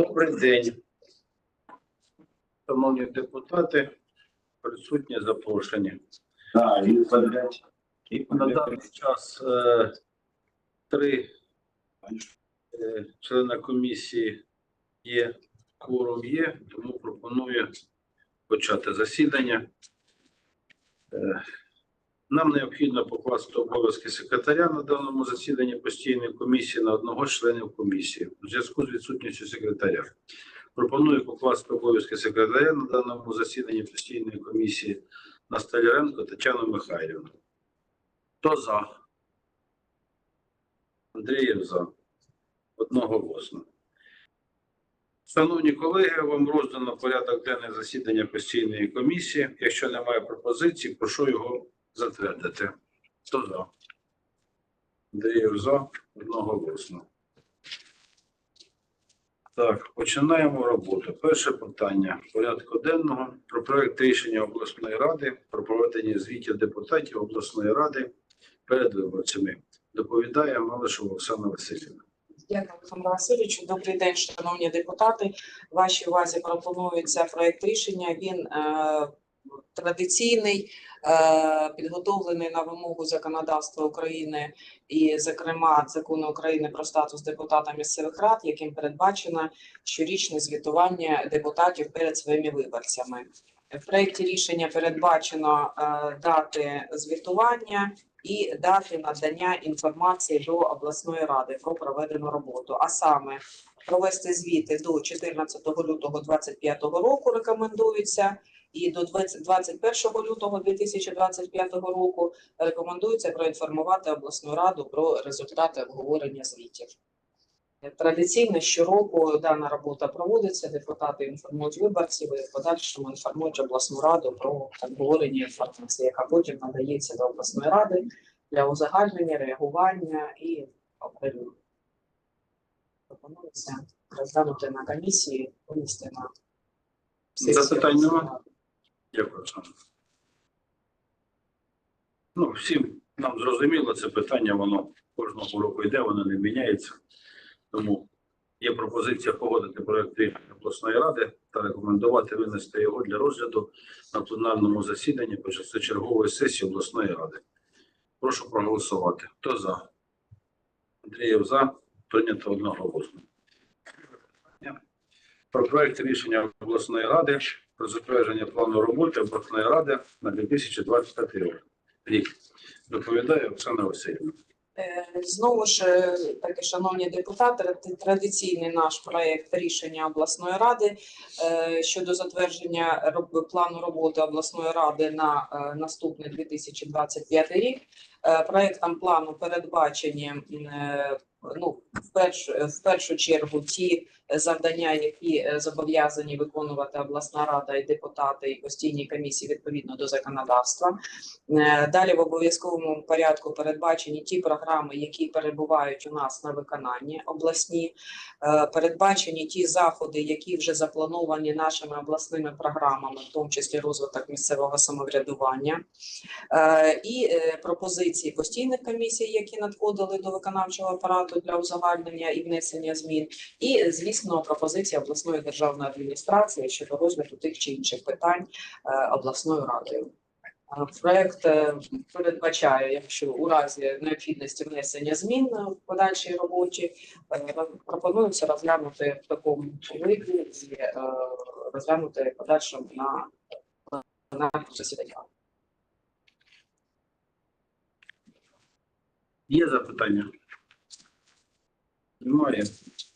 Добрий день. Шановні депутати, присутні запрошені. А, і подряд. І На даний час е, три е, члени комісії є, кворум є, тому пропоную почати засідання. Е, Нам необхідно покласти обов'язки секретаря на даному засіданні постійної комісії на одного членів комісії у зв'язку з відсутністю секретаря. Пропоную покласти обов'язки секретаря на даному засіданні постійної комісії на Столяренко Тетяну Михайлівну. Хто за? Андрієв за. Одного голосно. Шановні колеги, вам роздано порядок денний засідання постійної комісії. Якщо немає пропозицій, прошу його затвердити. Хто за? Андрієв за. Одного голосно. Так, починаємо роботу. Перше питання порядку денного про проект рішення обласної ради про проведення звітів депутатів обласної ради перед виборцями. Доповідає Малишева Оксана Васильівна. Дякую, Олександр Васильович. Добрий день, шановні депутати. Вашій увазі пропонується проект рішення. Він е, традиційний, е, підготовлений на вимогу законодавства України і, зокрема, закону України про статус депутата місцевих рад, яким передбачено щорічне звітування депутатів перед своїми виборцями. В проєкті рішення передбачено е, дати звітування і дати надання інформації до обласної ради про проведену роботу. А саме провести звіти до 14 лютого 2025 року рекомендується. І до 20 21 лютого 2025 року рекомендується проінформувати обласну раду про результати обговорення звітів. Традиційно щороку дана робота проводиться. Депутати інформують виборців і в подальшому інформують обласну раду про обговорення інформації, яка потім надається до обласної ради для узагальнення, реагування і оприлюднення. Пропонується розглянути на комісії, винести на. Запитань нема? Дякую, Оксана. Ну, всім нам зрозуміло це питання, воно кожного року йде, воно не міняється. Тому є пропозиція погодити рішення обласної ради та рекомендувати винести його для розгляду на пленарному засіданні чергової сесії обласної ради. Прошу проголосувати. Хто за? Андрієв за. Прийнято одноголосно. Про проект рішення обласної ради про затвердження плану роботи обласної ради на 2025 рік. Доповідає Оксана Васильівна. Е, Знову ж е, таки, шановні депутати, традиційний наш проект рішення обласної ради е, щодо затвердження плану роботи обласної ради на наступний 2025 рік. Проектом плану передбачені ну, в першу, в першу чергу ті завдання, які е, зобов'язані виконувати обласна рада і депутати і постійні комісії відповідно до законодавства. Е, Далі в обов'язковому порядку передбачені ті програми, які перебувають у нас на виконанні обласні. Е, Передбачені ті заходи, які вже заплановані нашими обласними програмами, в тому числі розвиток місцевого самоврядування. І пропозиції постійних комісій, які надходили до виконавчого апарату для узагальнення і внесення змін. І, звісно, пропозиція обласної державної адміністрації щодо розгляду тих чи інших питань е, обласною радою. Е, Проект е, передбачає, якщо у разі необхідності внесення змін в подальшій роботі, пропонується розглянути в такому виді і е, розглянути подальшому на пленарному засіданні. Є запитання? Немає.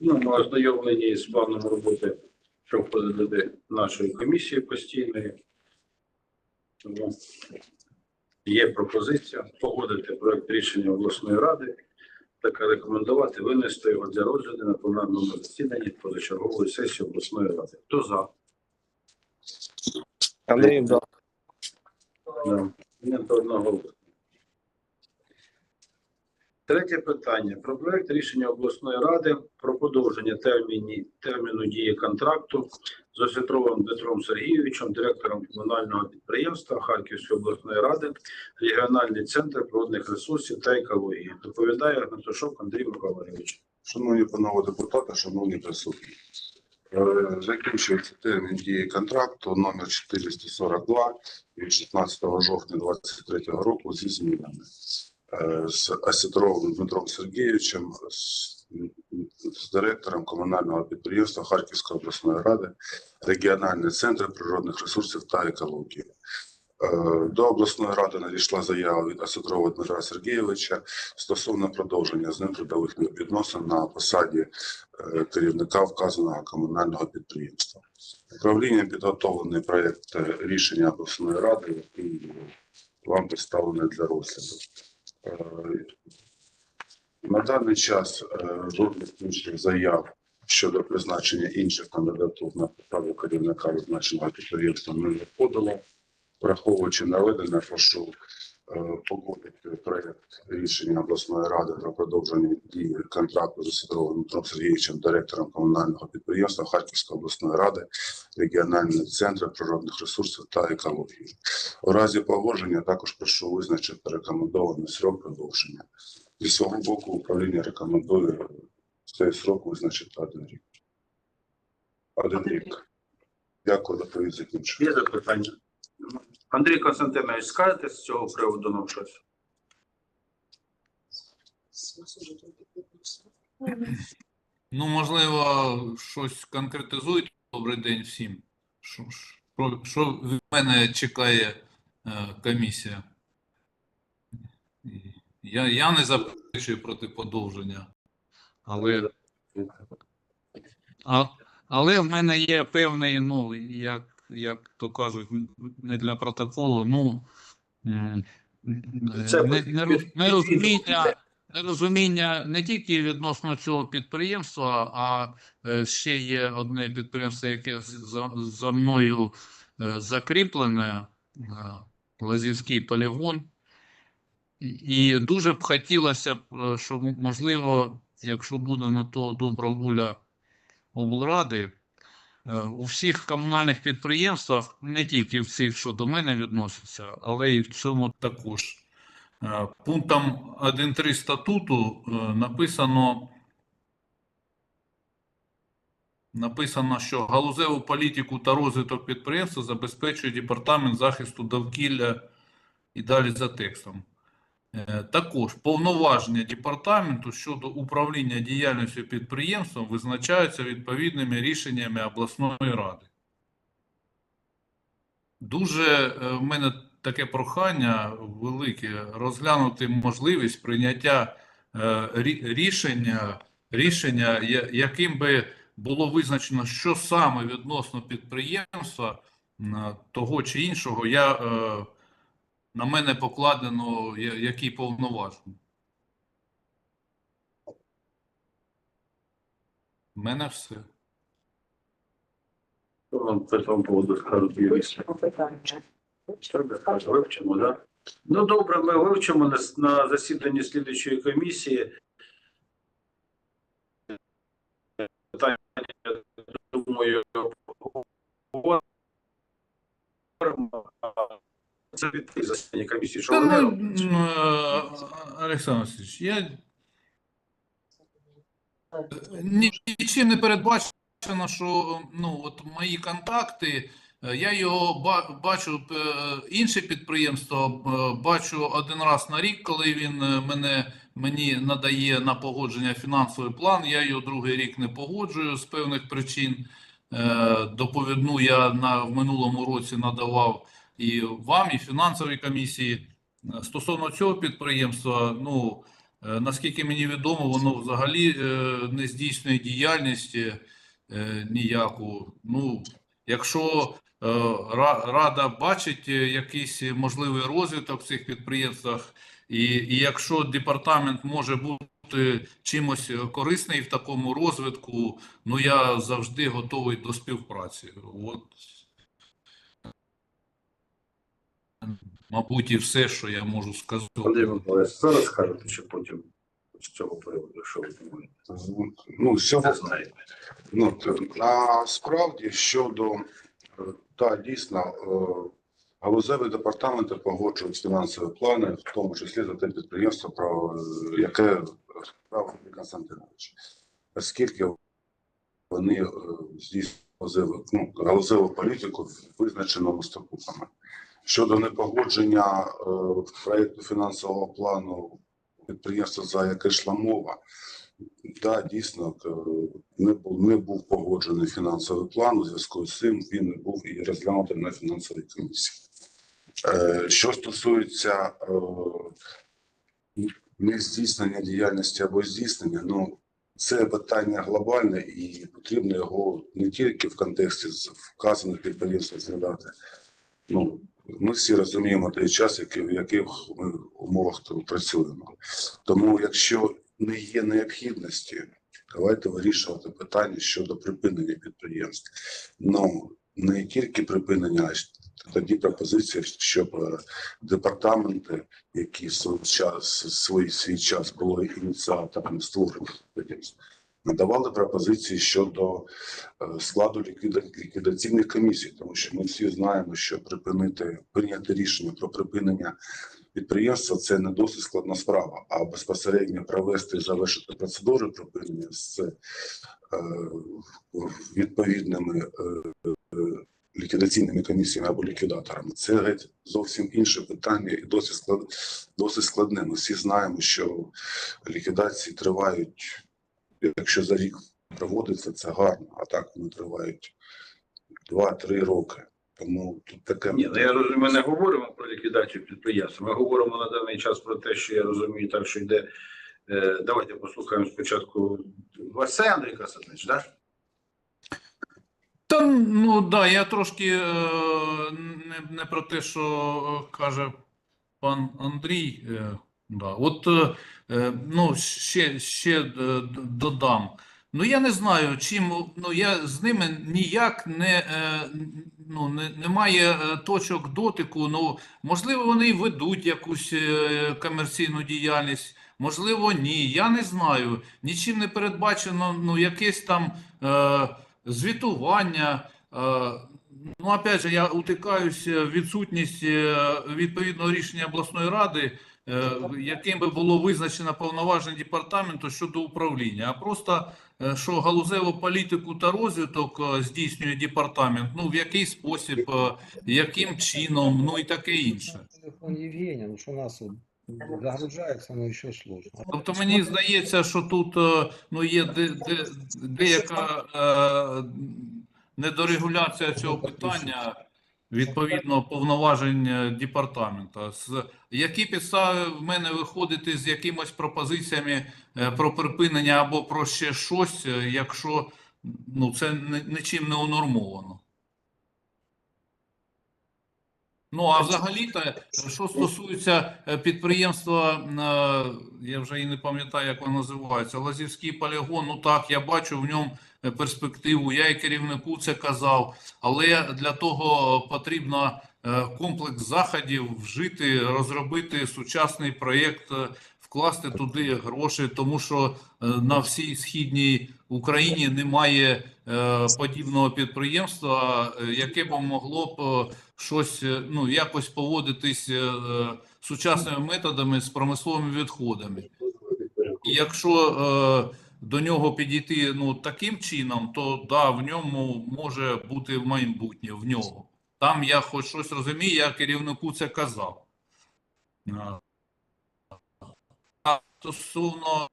Ну, ми ознайомлені з планом роботи, що входить до нашої комісії постійної. Тому є пропозиція погодити проект рішення обласної ради та рекомендувати винести його для розгляду на пленарному засіданні позачергової сесії обласної ради. Хто за? Андрій, да. Да. Прийнято одноголосно. Третє питання. Про проект рішення обласної ради про подовження терміні, терміну дії контракту з Осетровим Дмитром Сергійовичем, директором комунального підприємства Харківської обласної ради, регіональний центр природних ресурсів та екології. Доповідає Гнатушок Андрій Миколайович. Шановні панове депутати, шановні присутні. Е, Закінчується термін дії контракту номер 442 від 16 жовтня 2023 року зі змінами. З Осетровим Дмитром Сергійовичем, з, з директором комунального підприємства Харківської обласної ради, регіональний центр природних ресурсів та екології. Е, До обласної ради надійшла заява від Осетрова Дмитра Сергійовича стосовно продовження з ним трудових відносин на посаді е, керівника вказаного комунального підприємства. Управлінням підготовлений проєкт рішення обласної ради, який вам представлений для розгляду. Е, На даний час е, жодних інших заяв щодо призначення інших кандидатур на посаду керівника визначеного підприємства не надходило. Враховуючи наведене, прошу е, погодити проект рішення обласної ради про продовження дії контракту з Сидоровим Дмитром Сергійовичем, директором комунального підприємства Харківської обласної ради, регіональний центр природних ресурсів та екології. У разі погодження також прошу визначити рекомендований срок продовження. Зі свого боку, управління рекомендує цей срок визначити один рік. Один рік. Дякую, доповідь закінчую. Є запитання? Андрій Константинович, скажете з цього приводу нам щось? Ну, можливо, щось конкретизуйте. Добрий день всім. Що, що, що від мене чекає е, комісія? Я, я не заперечую проти подовження. Але, а, але в мене є певний, ну, як, як то кажуть, не для протоколу, ну, нерозуміння, нерозуміння не тільки відносно цього підприємства, а е, ще є одне підприємство, яке за, за мною е, закріплене, е, Лазівський полігон. І дуже б хотілося б, щоб, можливо, якщо буде на то добра воля облради, у всіх комунальних підприємствах, не тільки в цих, що до мене відносяться, але і в цьому Також Е, пунктом 1.3 статуту е, написано, написано, що галузеву політику та розвиток підприємства забезпечує департамент захисту довкілля і далі за текстом. Е, Також повноваження департаменту щодо управління діяльністю підприємством визначаються відповідними рішеннями обласної ради. Дуже е, в мене таке прохання велике розглянути можливість прийняття е, рішення, рішення, яким би було визначено, що саме відносно підприємства того чи іншого, я, на мене покладено я- які повноваження. У мене все. Що вам по цьому поводу скажуть? Вивчимо, так? Ну, добре, ми вивчимо на, на засіданні слідчої комісії. Питання, думаю, обговоримо. Це від засідання комісії, що вони ну, роблять. е, Олександр Васильович, я Нічим не передбачено, що ну, от мої контакти, е, я його бачу, е, інше підприємство бачу один раз на рік, коли він мене, мені надає на погодження фінансовий план. Я його другий рік не погоджую з певних причин. Доповідну я на, в минулому році надавав і вам, і фінансовій комісії. Е, Стосовно цього підприємства, ну, Е, Наскільки мені відомо, воно взагалі е, не здійснює діяльність ніяку. Ну, якщо Рада бачить якийсь можливий розвиток в цих підприємствах, і, і якщо департамент може бути чимось корисний в такому розвитку, ну я завжди готовий до співпраці. От, мабуть, і все, що я можу сказати. Андрій Миколаївич, зараз скажете, чи потім з цього приводу, що ви думаєте? Ну, з цього Не знаєте. Ну, насправді щодо е, та дійсно е, галузеві департаменти погоджують фінансові плани, в тому числі за те підприємство, про яке справа Андрій Константинович. Оскільки вони е, здійснювали ну, галузеву політику визначеному статутами. Щодо непогодження е, проєкту фінансового плану підприємства, за яке йшла мова, да, дійсно е, не був, не був погоджений фінансовий план. У зв'язку з цим він не був і розглянутий на фінансовій комісії. Е, Що стосується е, не здійснення діяльності або здійснення, ну це питання глобальне і потрібно його не тільки в контексті вказаних підприємств розглядати. Ну, ми всі розуміємо той час, в яких ми умовах працюємо. Тому, якщо не є необхідності, давайте вирішувати питання щодо припинення підприємств. Ну не тільки припинення, а тоді пропозиція, щоб е, департаменти, які в свій час свій час були ініціаторами створення підприємств, надавали пропозиції щодо е, складу ліквіда- ліквідаційних комісій, тому що ми всі знаємо, що припинити прийняти рішення про припинення підприємства це не досить складна справа, а безпосередньо провести і завершити процедури припинення з е, відповідними е, ліквідаційними комісіями або ліквідаторами. Це геть зовсім інше питання і досить склад, досить складне. Ми всі знаємо, що ліквідації тривають, якщо за рік проводиться, це гарно, а так вони тривають 2-3 роки. Тому тут таке Ні, ну я розумію, ми не говоримо про ліквідацію підприємства. Ми говоримо на даний час про те, що я розумію, так що йде. Е, давайте послухаємо спочатку вас Андрій Касанович, да? Та ну да, я трошки е, не, не про те, що е, каже пан Андрій. Е, да. От е, е, ну, ще, ще е, додам. Ну я не знаю, чим ну я з ними ніяк не, ну, не, немає точок дотику. Ну, можливо, вони й ведуть якусь комерційну діяльність, можливо, ні. Я не знаю. Нічим не передбачено, ну, якесь там. Е, звітування. е, Ну, опять же, я утикаюся в відсутність відповідного рішення обласної ради, яким би було визначено повноваження департаменту щодо управління, а просто е, що галузеву політику та розвиток е, здійснює департамент, ну в який спосіб, е, яким чином, ну і таке інше. Телефон Евгения, ну у нас вот загружается, но еще сложно. Тобто мені здається, що тут е, ну, є де, де, деяка е, недорегуляція цього питання відповідно повноважень е, департамента. З які підстави в мене виходити з якимось пропозиціями е, про припинення або про ще щось, е, якщо ну, це нічим не унормовано? Ну, а взагалі-то, що стосується підприємства, я вже і не пам'ятаю, як воно називається, Лазівський полігон, ну так, я бачу в ньому перспективу, я і керівнику це казав, але для того потрібно е, комплекс заходів вжити, розробити сучасний проєкт, е, вкласти туди гроші, тому що е, на всій східній Україні немає е, подібного підприємства, е, яке б могло б е, щось, е, ну, якось поводитись е, е, сучасними методами з промисловими відходами. І якщо е, до нього підійти ну, таким чином, то да, в ньому може бути майбутнє в нього. Там я хоч щось розумію, я керівнику це казав. А стосовно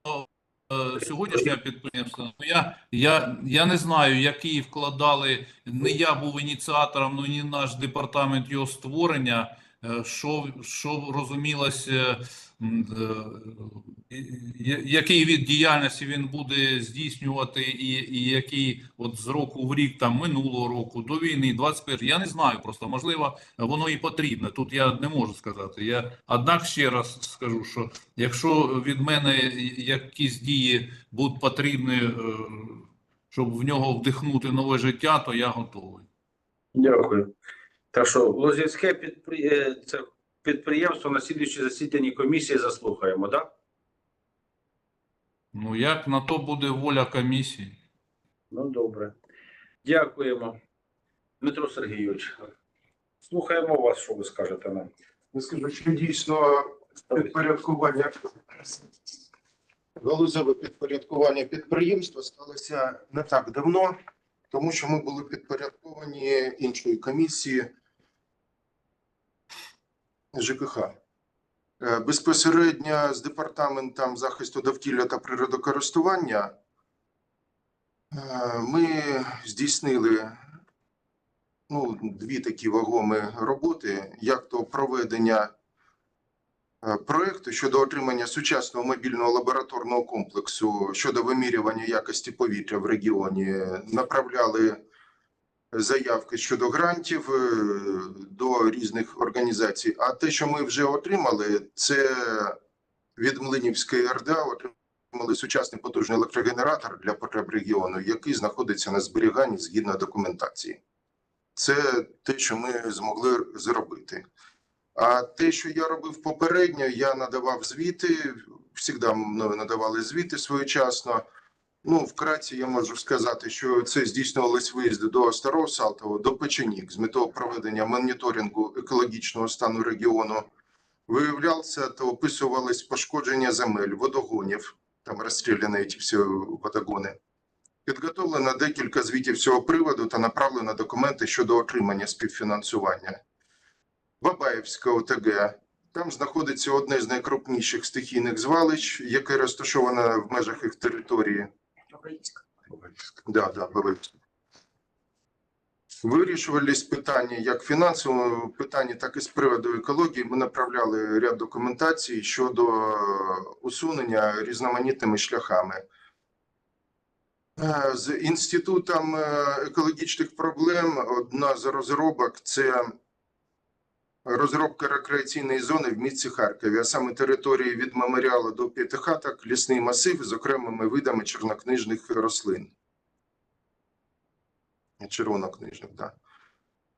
е, сьогоднішнього підприємства, ну я, я, я не знаю, які вкладали, не я був ініціатором, ну ні наш департамент його створення, е, що, що розумілося, е, який від діяльності він буде здійснювати, і, і який от з року в рік, там минулого року, до війни, 21, я не знаю просто, можливо, воно і потрібне. Тут я не можу сказати. Я, однак ще раз скажу, що якщо від мене якісь дії будуть потрібні, е, щоб в нього вдихнути нове життя, то я готовий. Дякую. Так що Лозівське підпри... е, це підприємство на слідуючій засіданні комісії заслухаємо, так? Да? Ну як на то буде воля комісії? Ну, добре. Дякуємо. Дмитро Сергійович, слухаємо вас, що ви скажете нам. Я скажу, що дійсно підпорядкування галузеве підпорядкування підприємства сталося не так давно, тому що ми були підпорядковані іншої комісії ЖКХ. Е, Безпосередньо з департаментом захисту довкілля та природокористування е, ми здійснили ну, дві такі вагомі роботи, як то проведення е, проекту щодо отримання сучасного мобільного лабораторного комплексу щодо вимірювання якості повітря в регіоні. Направляли заявки щодо грантів е, до різних організацій. А те, що ми вже отримали, це від Млинівської РДА отримали сучасний потужний електрогенератор для потреб регіону, який знаходиться на зберіганні згідно документації. Це те, що ми змогли зробити. А те, що я робив попередньо, я надавав звіти, завжди мною надавали звіти своєчасно. Ну, вкратце я можу сказати, що це здійснювались виїзди до Старого Салтова, до Печенік з метою проведення моніторингу екологічного стану регіону. Виявлялося та описувались пошкодження земель, водогонів, там розстріляні ці всі водогони. Підготовлено декілька звітів цього приводу та направлено документи щодо отримання співфінансування. Бабаївська ОТГ. Там знаходиться одне з найкрупніших стихійних звалищ, яке розташоване в межах їх території. Да, да, Бабаївська. Вирішувались питання як фінансового питання, так і з приводу екології. Ми направляли ряд документацій щодо усунення різноманітними шляхами. Е, З інститутом е, екологічних проблем одна з розробок це розробка рекреаційної зони в місті Харкові, а саме території від меморіалу до п'ятихаток, лісний масив з окремими видами чорнокнижних рослин. Червонокнижних, так.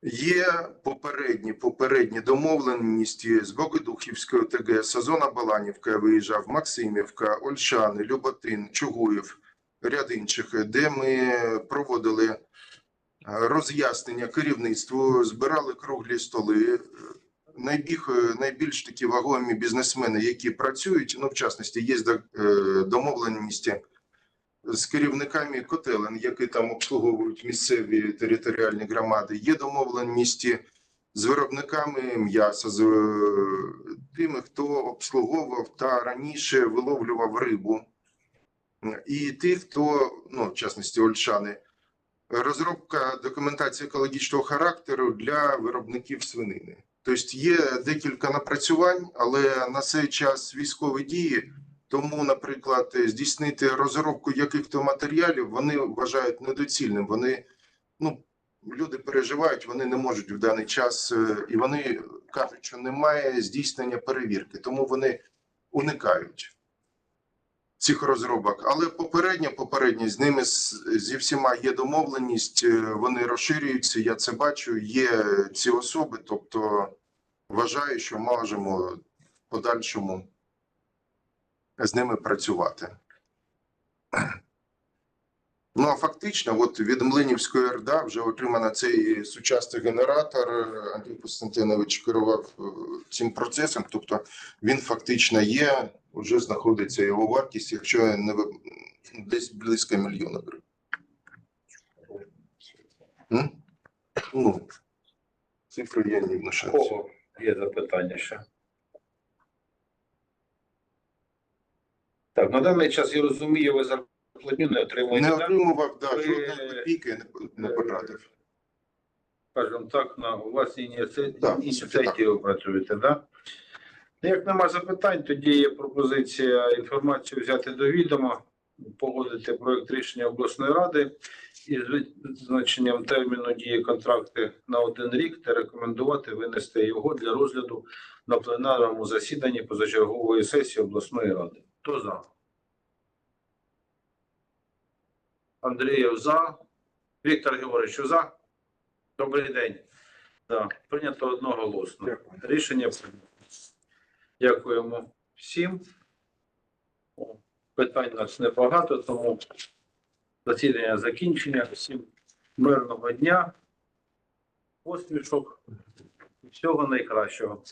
Є попередні, попередні домовленості з Богодухівської ОТГ, Сазона Баланівка виїжджав, Максимівка, Ольшани, Люботин, Чугуїв, ряд інших, де ми проводили роз'яснення керівництву, збирали круглі столи. Найбіг, е, найбільш такі вагомі бізнесмени, які працюють, ну в частності є е, домовленості з керівниками котелень, які там обслуговують місцеві територіальні громади. Є домовленості з виробниками м'яса, з е, тими, хто обслуговував та раніше виловлював рибу, і тих, хто, ну в частності Ольшани, розробка документації екологічного характеру для виробників свинини. Тобто є декілька напрацювань, але на цей час військові дії. Тому, наприклад, здійснити розробку яких-то матеріалів вони вважають недоцільним. Вони ну люди переживають, вони не можуть в даний час, е, і вони кажуть, що немає здійснення перевірки, тому вони уникають цих розробок. Але попередньо, попередньо з ними зі всіма є домовленість, е, вони розширюються. Я це бачу. Є ці особи, тобто вважаю, що можемо в подальшому з ними працювати. Ну а фактично, от від Млинівської РДА вже отримано цей сучасний генератор. Андрій Костянтинович керував е, цим процесом. Тобто він фактично є, вже знаходиться його вартість, якщо не ви- десь близько мільйона гривень. Ну, цифри я не внушаю. Кого є запитання ще? Так, на даний час я розумію, ви зарплатню не отримуєте. Не так? отримував да, Ви- жодної копійки не, не потратив. скажімо так, на власній ініці- Так, ініціативі працюєте, да? Ну, Як нема запитань, тоді є пропозиція інформацію взяти до відома, погодити проект рішення обласної ради із визначенням терміну дії контракту на один рік та рекомендувати винести його для розгляду на пленарному засіданні позачергової сесії обласної ради. Хто за? Андрієв за. Віктор Георгійович за. Добрий день. Да, прийнято одноголосно. Рішення прийнято. Дякуємо всім. Питань у нас небагато, тому засідання закінчення. Всім мирного дня, посмішок і всього найкращого.